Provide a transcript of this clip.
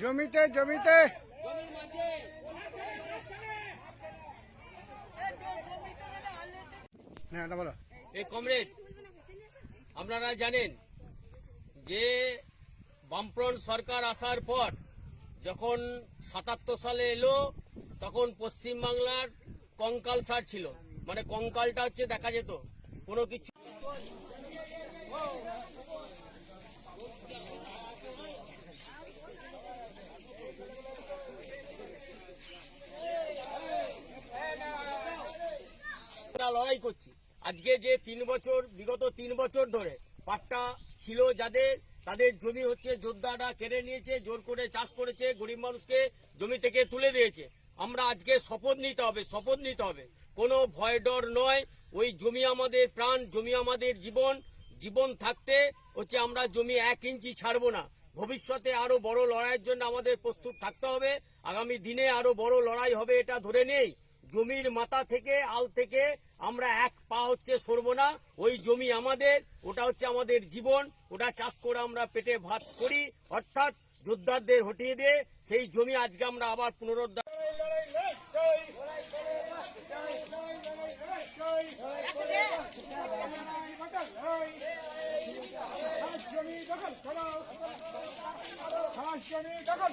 জমিতে জমিতে। হ্যাঁ এই কমরেড, আপনারা জানেন যে বামফ্রন্ট সরকার আসার পর যখন সাতাত্তর সালে এলো, তখন পশ্চিমবাংলার কঙ্কাল সার ছিল। মানে কঙ্কালটা হচ্ছে দেখা যেত, কোনো কিছু আমরা লড়াই করছি। আজকে যে তিন বছর, বিগত তিন বছর ধরে পাট্টা ছিল যাদের, তাদের জমি হচ্ছে যোদ্ধারা কেড়ে নিয়েছে, জোর করে চাষ করেছে, গরিব মানুষকে জমি থেকে তুলে দিয়েছে। আমরা আজকে শপথ নিতে হবে, শপথ নিতে হবে। কোনো ভয় ডর নয়, ওই জমি আমাদের প্রাণ, জমি আমাদের জীবন। জীবন থাকতে হচ্ছে আমরা জমি এক ইঞ্চি ছাড়বো না। ভবিষ্যতে আরও বড় লড়াইয়ের জন্য আমাদের প্রস্তুত থাকতে হবে। আগামী দিনে আরও বড় লড়াই হবে এটা ধরে নেই। জমির মাথা থেকে, আল থেকে আমরা এক পা হচ্ছে সরবো না। ওই জমি আমাদের, ওটা হচ্ছে আমাদের জীবন, ওটা চাষ করে আমরা পেটে ভাত করি। অর্থাৎ যোদ্ধাদের হটিয়ে দিয়ে সেই জমি আজকে আমরা আবার পুনরুদ্ধার জমি দখল জমি দখল